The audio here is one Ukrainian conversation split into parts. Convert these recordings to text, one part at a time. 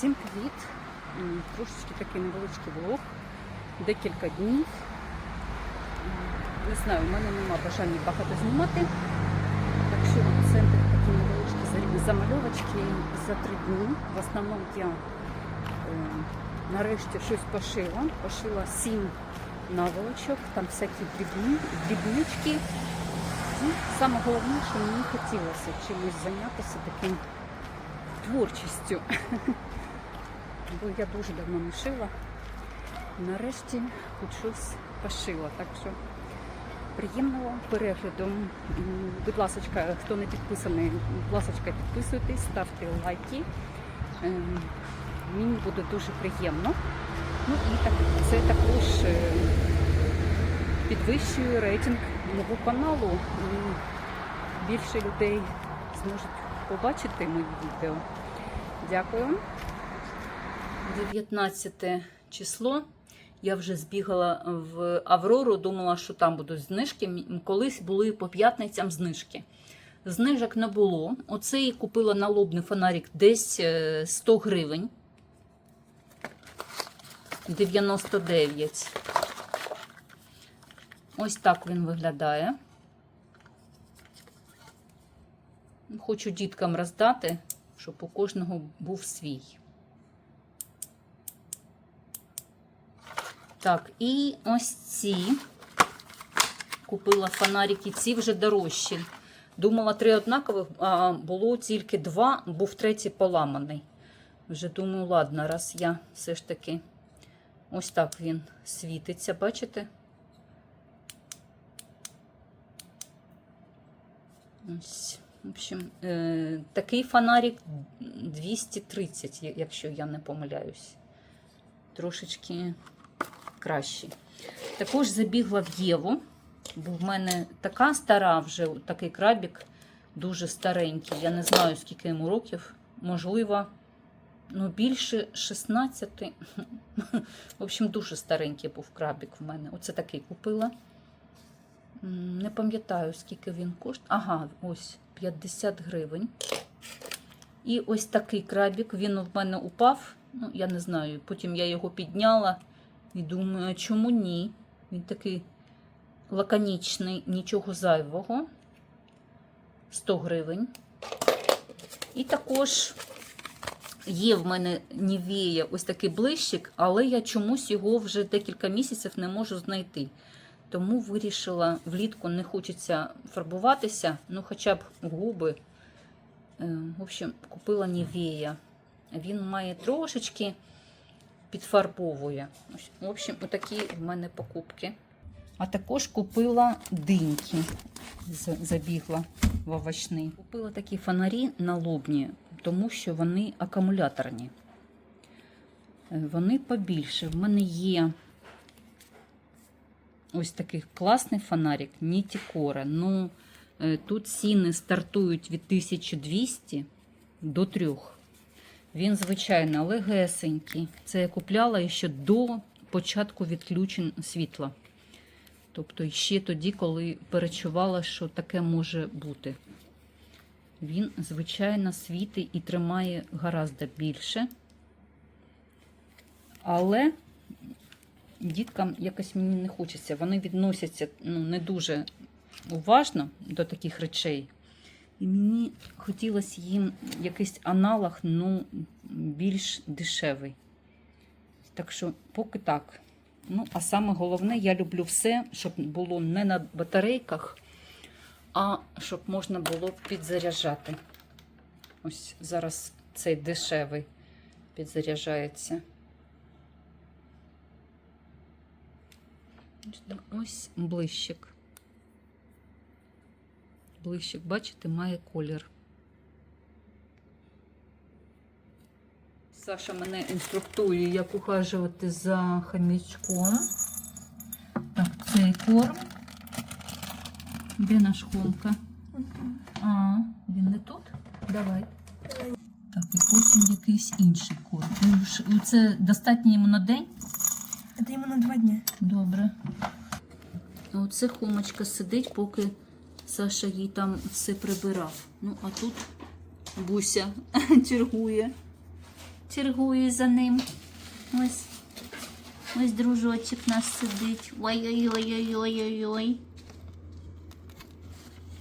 Всім привіт! Трошечки такий невеличкий влог. Декілька днів. Не знаю, у мене нема бажання багато знімати. Так що це такі невеличкі за- замальовочки за три дні. В основному я е, нарешті щось пошила. Пошила сім наволочок, там всякі дрібні, дрібнички. І саме головне, що мені хотілося чимось зайнятися таким творчістю. Бо я дуже давно не шила. Нарешті хоч щось пошила. Так що приємного перегляду. Будь ласка, хто не підписаний, будь ласка, підписуйтесь, ставте лайки. Ем, Мені буде дуже приємно. Ну і так, це також е, підвищує рейтинг мого каналу. Більше людей зможуть побачити мої відео. Дякую. 19 число. Я вже збігала в Аврору, думала, що там будуть знижки. Колись були по п'ятницям знижки. Знижок не було. Оцей купила налобний фонарик десь е, 100 гривень. 99. Ось так він виглядає. Хочу діткам роздати, щоб у кожного був свій. Так, і ось ці. Купила фонарики, ці вже дорожчі. Думала, три однакових, а було тільки два, був третій поламаний. Вже думаю, ладно, раз я все ж таки ось так він світиться, бачите? Ось, в общем, е, такий фонарик 230, якщо я не помиляюсь. Трошечки кращий. Також забігла в Єву, бо в мене така стара вже такий крабік, дуже старенький. Я не знаю, скільки йому років. Можливо, ну більше 16. В общем, дуже старенький був крабік в мене. Оце такий купила. Не пам'ятаю, скільки він коштує. Ага, ось 50 гривень. І ось такий крабік, він в мене упав. Ну, я не знаю. Потім я його підняла і думаю, а чому ні? Він такий лаконічний, нічого зайвого. 100 гривень. І також є в мене Нівея ось такий блищик, але я чомусь його вже декілька місяців не можу знайти. Тому вирішила, влітку не хочеться фарбуватися, ну хоча б губи. Е, В общем, купила Нівея. Він має трошечки підфарбовує. Ось, В общем, отакі в мене покупки. А також купила диньки. Забігла в овочний. Купила такі фонарі налобні, тому що вони акумуляторні. Е, Вони побільше. В мене є ось такий класний фонарик Нітікора. Ну, е, тут ціни стартують від 1200 до 3. Він, звичайно, легесенький. Це я купляла ще до початку відключень світла. Тобто ще тоді, коли перечувала, що таке може бути. Він, звичайно, світить і тримає гораздо більше. Але діткам якось мені не хочеться. Вони відносяться ну, не дуже уважно до таких речей. І мені хотілося їм якийсь аналог, ну, більш дешевий. Так що, поки так. Ну, а саме головне, я люблю все, щоб було не на батарейках, а щоб можна було підзаряджати. Ось зараз цей дешевий підзаряджається. Ось блищик. Блищик, бачите, має колір. Саша мене інструктує, як ухажувати за хомячком. Так, цей корм. Де наш хомка? А, він не тут? Давай. Так, і потім якийсь інший корм. Ну, Це достатньо йому на день? Это ему на два дня. Добре. Оце хомочка сидить, поки Саша їй там все прибирав. Ну, а тут Буся чергує. чергую за ним. Ось. Ось дружочок наш сидить. Ой-ой-ой-ой-ой-ой.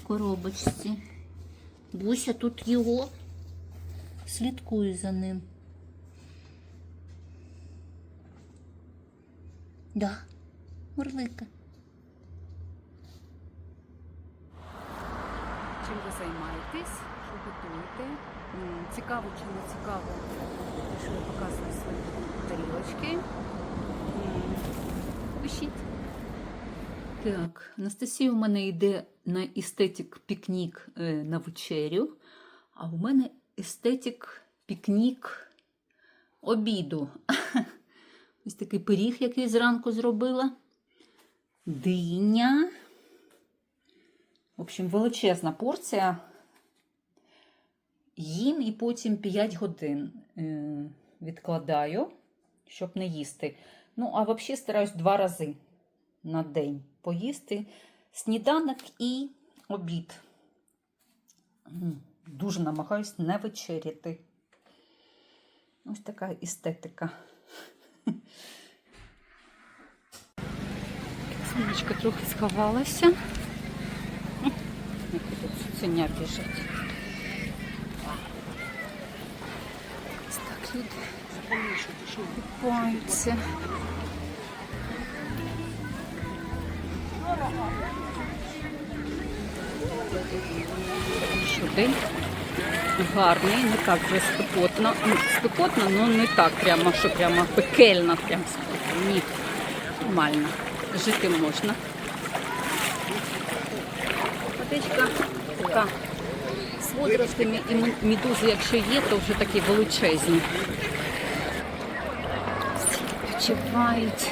В коробочці. Буся тут його. Слідкую за ним. Да, Орлика. Чим ви займаєтесь, що готуєте? Цікаво чи не цікаво, що я показую свої тарілочки. Пишіть. Так, Анастасія у мене йде на естетик пікнік е, на вечерю, а у мене естетик пікнік обіду. Ось такий пиріг, який зранку зробила. Диня. В общем, величезна порція. Їм і потім 5 годин е, відкладаю, щоб не їсти. Ну, а взагалі стараюсь два рази на день поїсти сніданок і обід. Дуже намагаюсь не вечеряти. Ось така естетика. Сонечко трохи сховалася. Які тут цуценя біжать. Ось так люди купаються. Що день гарний, не так вже спекотно. Ну, Спекотно, але не так прямо, що прямо пекельно, прям спекотно. Ні, нормально. Жити можна. Водичка така з водоростями і медузи, якщо є, то вже такі величезні. Всі відпочивають.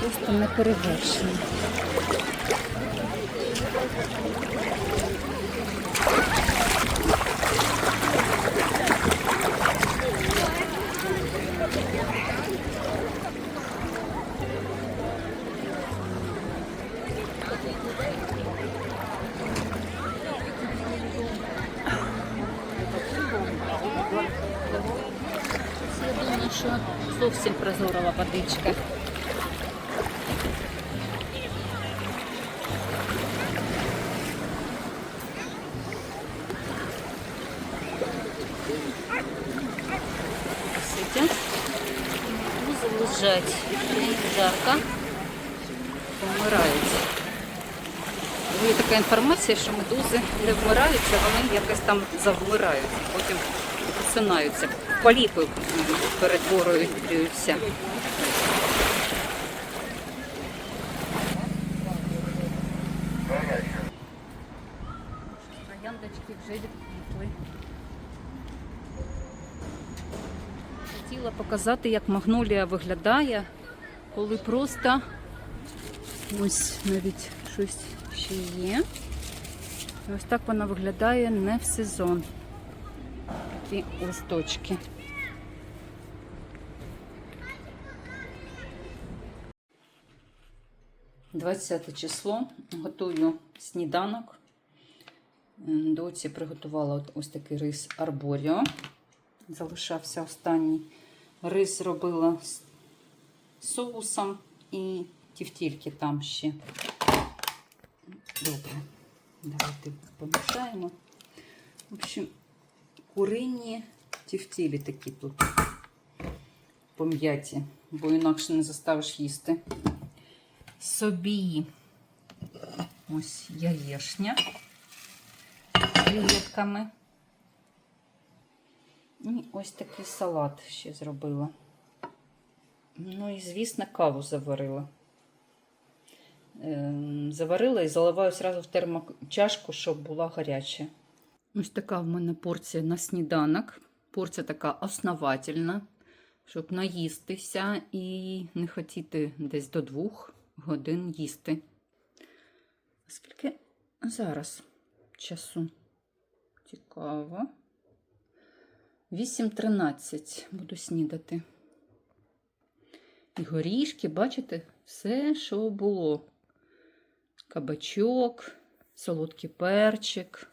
Просто не перевершено. Я думаю, що зовсім прозорова водичка. Сидять, медузи лежать, їм жарко, помирають. Є така інформація, що медузи не вмираються, вони якось там завмирають, потім посинаються, Поліпи перетворюються. Трояндочки вже відквітли. Хотіла показати, як магнолія виглядає, коли просто ось навіть щось ще є. Ось так вона виглядає не в сезон. Такі листочки. Двадцяте число. Готую сніданок. Доці приготувала ось такий рис арборіо. Залишався останній. Рис зробила з соусом і тівтільки там ще. Добре. Давайте помішаємо. В общем, курині тівтілі такі тут пом'яті, бо інакше не заставиш їсти. Собі ось яєшня з креветками. І ось такий салат ще зробила. Ну і, звісно, каву заварила. Ем, Заварила і заливаю одразу в термочашку, щоб була гаряча. Ось така в мене порція на сніданок. Порція така основательна, щоб наїстися і не хотіти десь до двох годин їсти. Скільки зараз часу? Цікаво. 8.13 буду снідати. І горішки, бачите, все, що було. Кабачок, солодкий перчик.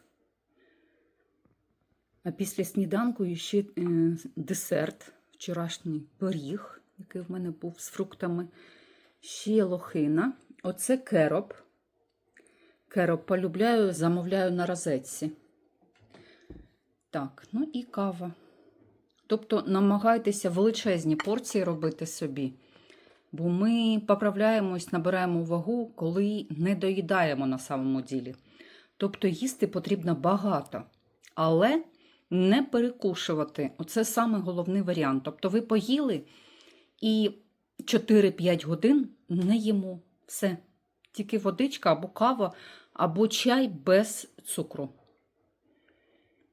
А після сніданку ще е, десерт, вчорашній пиріг, який в мене був з фруктами. Ще лохина. Оце кероп. Кероп полюбляю, замовляю на розетці. Так, ну і кава. Тобто намагайтеся величезні порції робити собі. Бо ми поправляємось, набираємо вагу, коли не доїдаємо на самому ділі. Тобто їсти потрібно багато, але не перекушувати. Оце саме головний варіант. Тобто ви поїли і 4-5 годин не їмо. Все. Тільки водичка або кава, або чай без цукру.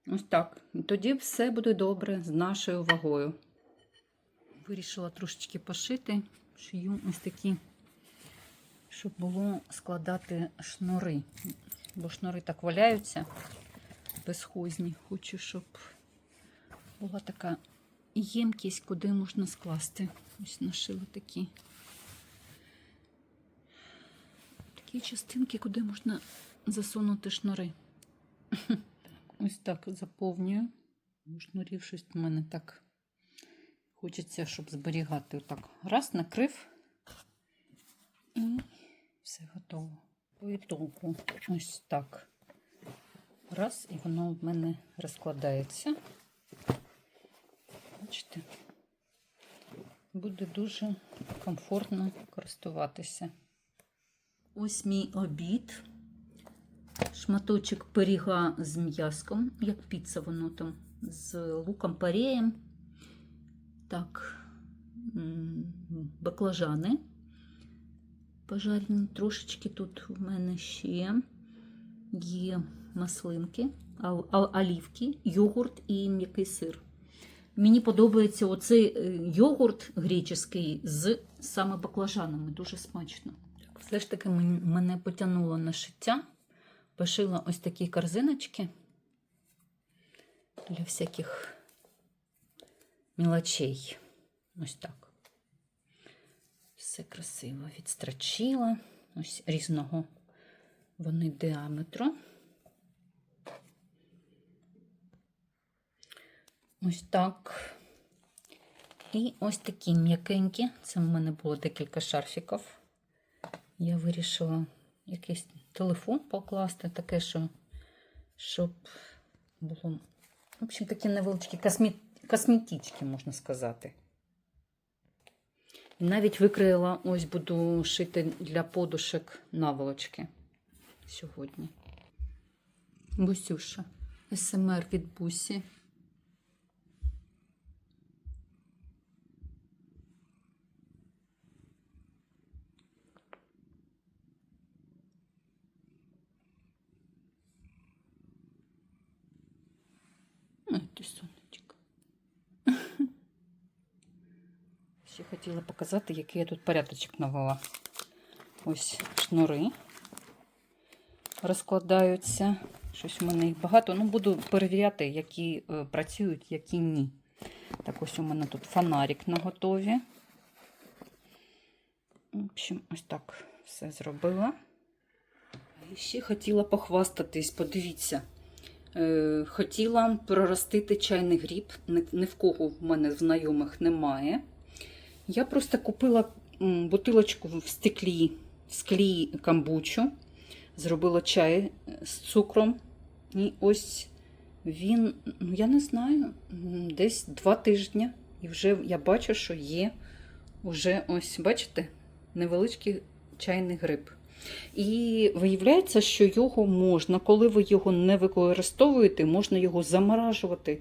Ось так. І Тоді все буде добре з нашою вагою. Вирішила трошечки пошити. Шию ось такі, щоб було складати шнури. Бо шнури так валяються безхозні. Хочу, щоб була така ємкість, куди можна скласти. Ось нашила такі. Такі частинки, куди можна засунути шнури. Ось так заповнюю. Бо Шнурів щось в мене так хочеться, щоб зберігати. Отак. Раз, накрив. І все готово. По ітогу ось так. Раз, і воно в мене розкладається. Бачите? Буде дуже комфортно користуватися. Ось мій обід. Шматочок пиріга з м'яском, як піца воно там, з луком пареєм. Так, баклажани. Пожарені трошечки тут в мене ще є маслинки, олівки, йогурт і м'який сир. Мені подобається оцей е, йогурт греческий з саме баклажанами. Дуже смачно. Все ж таки мене потягнуло на шиття. Пошила ось такі корзиночки для всяких мелочей. Ось так. Все красиво відстрочила. Ось різного вони діаметру. Ось так. І ось такі м'якенькі. Це в мене було декілька шарфіків. Я вирішила якийсь телефон покласти, таке, що, щоб було. В общем, такі невеличкі космі... косметички, можна сказати. І навіть викрила, ось буду шити для подушок наволочки сьогодні. Бусюша. СМР від бусі. Ой, ти сонечко. Ще хотіла показати, який я тут порядочок навела. Ось шнури розкладаються. Щось у мене їх багато. Ну, буду перевіряти, які е, працюють, які ні. Так, ось у мене тут фонарик на готові. В общем, ось так все зробила. І ще хотіла похвастатись, подивіться. Е, Хотіла проростити чайний гріб. Ні, ні в кого в мене знайомих немає. Я просто купила бутилочку в стеклі, в склі камбучу, зробила чай з цукром. І ось він, ну я не знаю, десь два тижні. І вже я бачу, що є вже ось, бачите, невеличкий чайний гриб. І виявляється, що його можна, коли ви його не використовуєте, можна його заморажувати.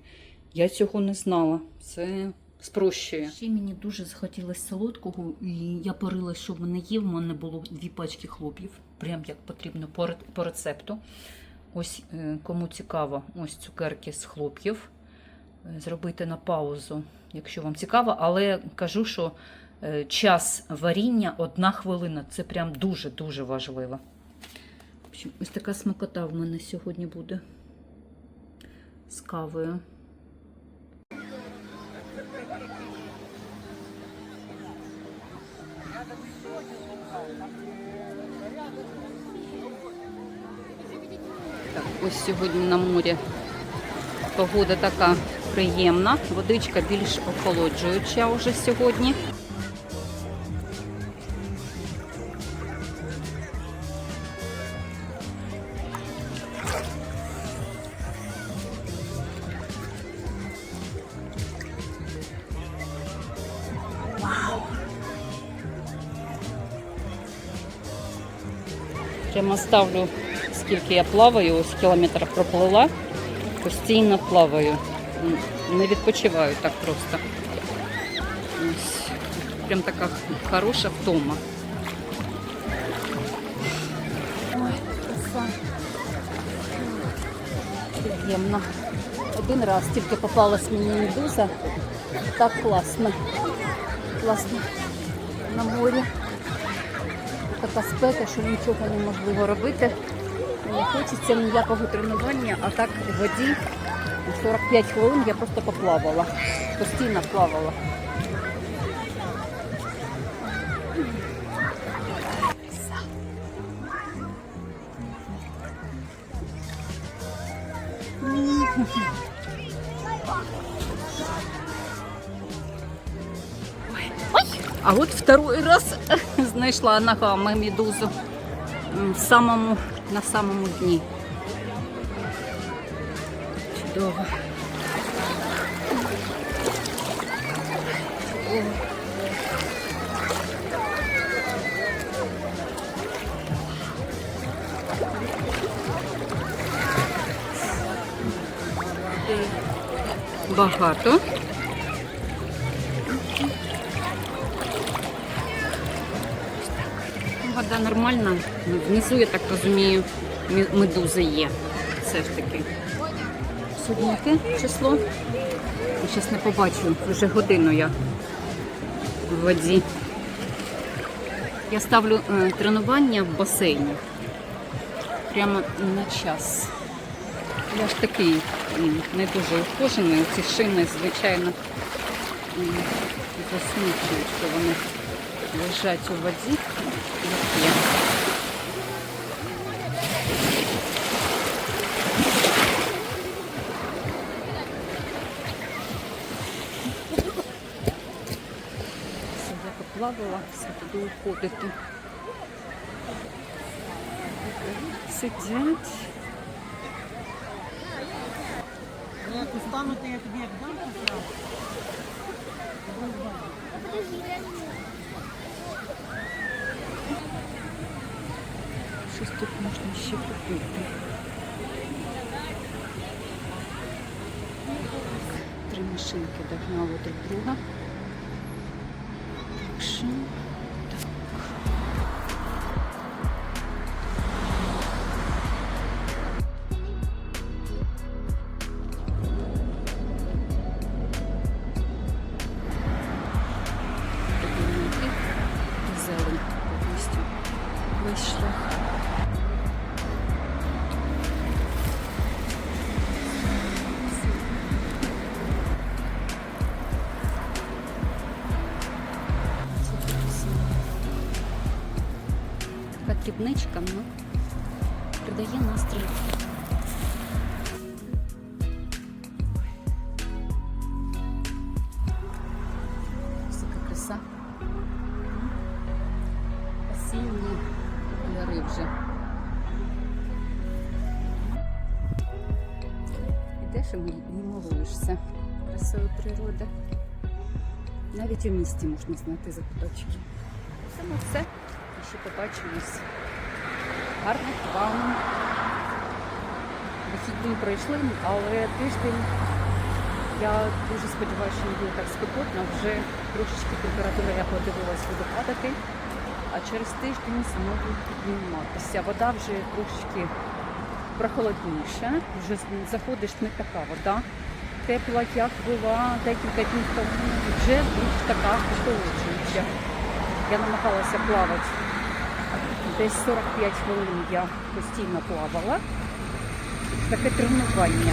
Я цього не знала. Це спрощує. Ще мені дуже захотілося солодкого, і я порила, що в мене є. В мене було дві пачки хлоп'їв, прям як потрібно по, по рецепту. Ось е, кому цікаво, ось цукерки з хлоп'їв. Е, Зробити на паузу, якщо вам цікаво, але кажу, що е, час варіння одна хвилина. Це прям дуже-дуже важливо. Ось така смакота в мене сьогодні буде з кавою. Так, ось сьогодні на морі погода така приємна, водичка більш охолоджуюча вже сьогодні. Прямо ставлю, скільки я плаваю, ось кілометр проплила, постійно плаваю. Не відпочиваю так просто. Ось. Прям така хороша втома. Ой, краса. Приємно. Один раз тільки попалась мені медуза. Так класно. Класно. На морі така спека, що нічого неможливо робити. Не хочеться ніякого тренування, а так в воді 45 хвилин я просто поплавала. Постійно плавала. А от второй раз знайшла ногами медузу самому, на самому дні. Чудово. Багато. Вода нормальна. Внизу, я так розумію, мі- медузи є. Все ж таки. Сьогодні яке число? Зараз не побачу. Вже годину я в воді. Я ставлю е, тренування в басейні. Прямо на час. Я ж такий не дуже ухожений. Ці шини, звичайно, м, що вони лежать у воді. Як є. Все, я поплавала, все буду уходити. Сидять. Як устанути, я тобі як дам казав. ще купити. Три машинки догнали друг друга. Дрібничка, ну, придає настрій. Така краса. Осінні кольори вже. Ідеш і милуєшся красою природи. Навіть у місті можна знайти закуточки. На все. Ще побачимось. Гарних вам. Вихідні пройшли, але тиждень Я дуже сподіваюся, що не буде так спекотно. Вже трошечки температура, я подивилась, буде падати. А через тиждень знову підніматися. Вода вже трошечки прохолодніша. Вже заходиш не така вода. Тепла, як була декілька днів тому, вже така охолоджуюча. Я намагалася плавати десь 45 хвилин я постійно плавала. Таке тренування.